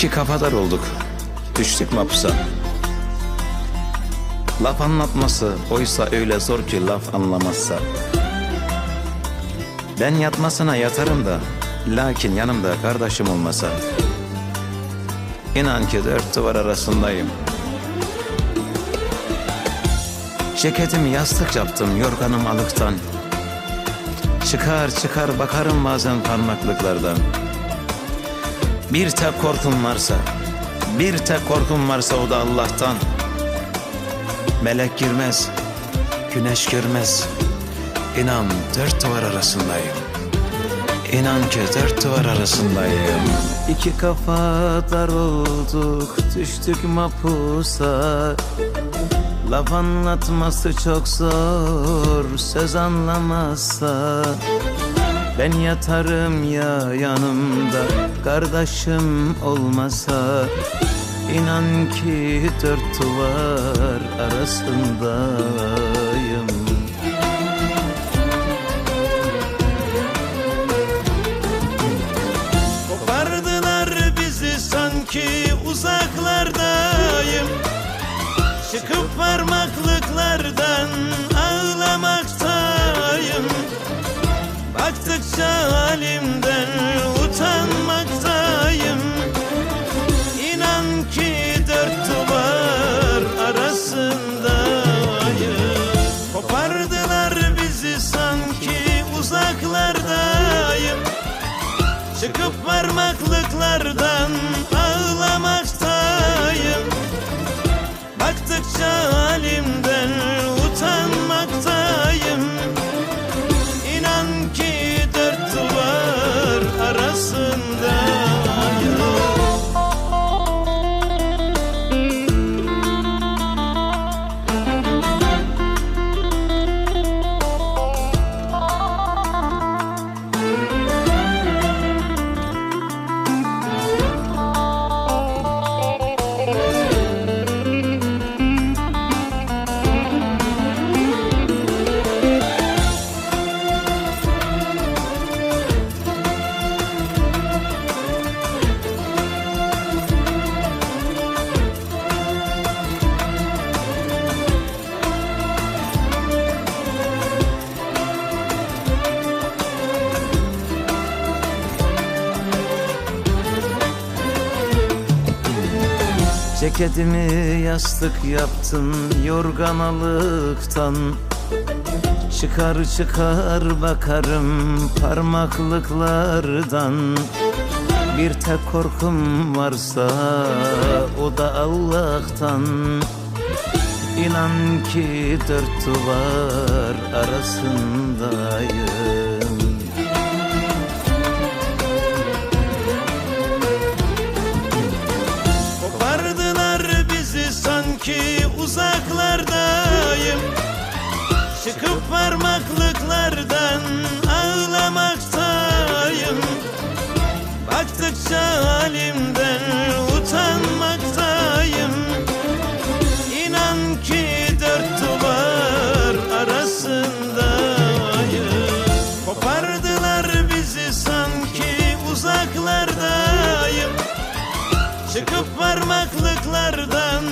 İki kafadar olduk. Düştük mapusa. Laf anlatması oysa öyle zor ki laf anlamazsa. Ben yatmasına yatarım da lakin yanımda kardeşim olmasa. İnan ki dört duvar arasındayım. Ceketimi yastık yaptım yorganım alıktan. Çıkar çıkar bakarım bazen parmaklıklardan. Bir tek korkum varsa, bir tek korkum varsa o da Allah'tan. Melek girmez, güneş görmez. İnan dört duvar arasındayım. İnan ki dört duvar arasındayım. İki kafa dar olduk, düştük mapusa. Laf anlatması çok zor, söz anlamazsa. Ben yatarım ya yanımda kardeşim olmasa. İnan ki dört duvar arasındayım. Kopardılar bizi sanki uzaklardayım. Çıkıp parmaklıklardan Çıkıp Ceketimi yastık yaptım yorganalıktan Çıkar çıkar bakarım parmaklıklardan. Bir tek korkum varsa o da Allah'tan. İnan ki dört duvar arasındayım uzaklardayım. Çıkıp parmaklıklardan ağlamaktayım. Baktıkça halimden utanmaktayım. İnan ki dört duvar arasındayım Kopardılar bizi sanki uzaklardayım. Çıkıp parmaklıklardan